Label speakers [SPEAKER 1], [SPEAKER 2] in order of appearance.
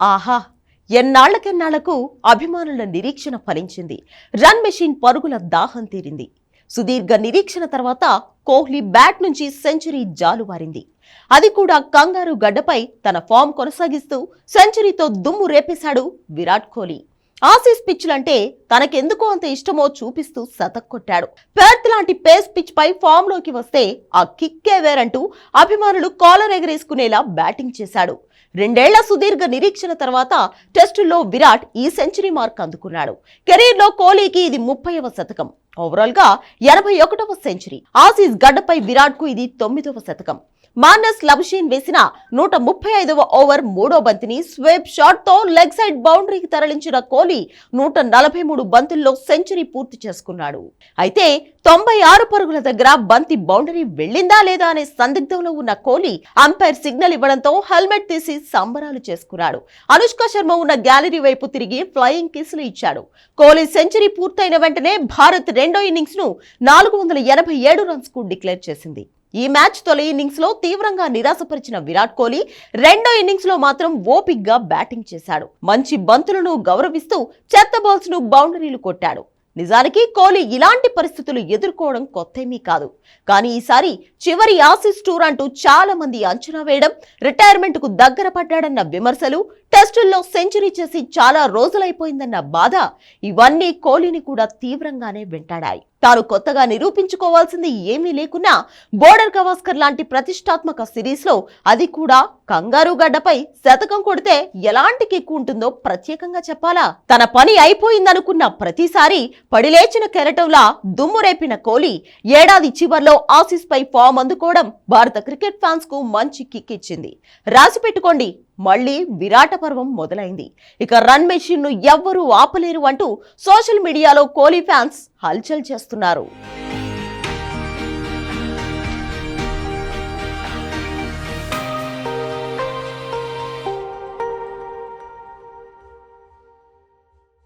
[SPEAKER 1] ఆహా ఎన్నాళ్ళకెన్నాళ్ళకు అభిమానుల నిరీక్షణ ఫలించింది. రన్ మెషిన్ పరుగుల దాహం తీరింది. సుదీర్ఘ నిరీక్షణ తర్వాత కోహ్లీ బ్యాట్ నుంచి సెంచరీ జాలువారింది. అది కూడా కంగారు గడ్డపై తన ఫామ్ కొనసాగిస్తూ సెంచరీతో దుమ్ము రేపేశాడు విరాట్ కోహ్లీ. ఆసీస్ పిచ్లంటే తనకెందుకో అంత ఇష్టమో చూపిస్తూ శతక్కొట్టాడు పెర్త్ లాంటి పేస్ పిచ్ పై ఫామ్లోకి వస్తే ఆ కిక్కే వేరంటూ అభిమానులు కాలర్ ఎగరేసుకునేలా బ్యాటింగ్ చేశాడు. రెండేళ్ళ సుదీర్ఘ నిరీక్షణ తర్వాత టెస్టుల్లో విరాట్ ఈ సెంచరీ మార్క్ అందుకున్నాడు. కెరీర్లో కోహ్లీకి ఇది ముప్పైవ శతకం. ఓవరాల్గా ఎనభై ఒకటవ సెంచరీ. ఆసీస్ గడ్డపై విరాట్కు ఇది తొమ్మిదవ శతకం. మానస్ లబుషీన్ వేసిన నూట ముప్పై ఐదవ ఓవర్ మూడో బంతిని స్వేప్ షాట్తో లెగ్ సైడ్ బౌండరీకి తరలించిన కోహ్లీ నూట నలభై మూడు బంతుల్లో సెంచరీ పూర్తి చేసుకున్నాడు. అయితే తొంభై ఆరు పరుగుల దగ్గర బంతి బౌండరీ వెళ్ళిందా లేదా అనే సందిగ్ధంలో ఉన్న కోహ్లీ అంపైర్ సిగ్నల్ ఇవ్వడంతో హెల్మెట్ తీసి సంబరాలు చేసుకున్నాడు. అనుష్క శర్మ ఉన్న గ్యాలరీ వైపు తిరిగి ఫ్లయింగ్ కిసులు ఇచ్చాడు. కోహ్లీ సెంచరీ పూర్తయిన వెంటనే భారత్ రెండో ఇన్నింగ్స్ను నాలుగు వందల ఎనభై ఏడు రన్స్కు డిక్లేర్ చేసింది. ఈ మ్యాచ్ తొలి ఇన్నింగ్స్లో తీవ్రంగా నిరాశపరిచిన విరాట్ కోహ్లీ రెండో ఇన్నింగ్స్లో మాత్రం ఓపిగ్గా బ్యాటింగ్ చేశాడు. మంచి బంతులను గౌరవిస్తూ చెత్త బాల్స్ను బౌండరీలు కొట్టాడు. నిజానికి కోహ్లీ ఇలాంటి పరిస్థితులు ఎదుర్కోవడం కొత్తేమీ కాదు. కానీ ఈసారి చివరి ఆసిస్ టూర్ అంటూ చాలా మంది అంచనా వేయడం రిటైర్మెంట్కు దగ్గర పడ్డాడన్న విమర్శలు టెస్టుల్లో సెంచరీ చేసి చాలా రోజులైపోయిందన్న బాధ ఇవన్నీ కోహ్లీని కూడా తీవ్రంగానే వెంటాడాయి. తాను కొత్తగా నిరూపించుకోవాల్సింది ఏమీ లేకున్నా బోర్డర్ గవాస్కర్ లాంటి ప్రతిష్టాత్మక సిరీస్లో అది కూడా కంగారు గడ్డపై శతకం కొడితే ఎలాంటి కిక్కు ఉంటుందో ప్రత్యేకంగా చెప్పాలా? తన పని అయిపోయిందనుకున్న ప్రతిసారి పడిలేచిన కెరటంలా దుమ్ము రేపిన కోహ్లీ ఏడాది చివర్లో ఆసీస్ పై ఫామ్ అందుకోవడం భారత క్రికెట్ ఫ్యాన్స్కు మంచి కిక్ ఇచ్చింది రాసి పెట్టుకోండి మళ్ళీ విరాట పర్వం మొదలైంది. ఇక రన్ మెషిన్ను ఎవ్వరూ ఆపలేరు అంటూ సోషల్ మీడియాలో కోహ్లీ ఫ్యాన్స్ హల్చల్ చేస్తున్నారు.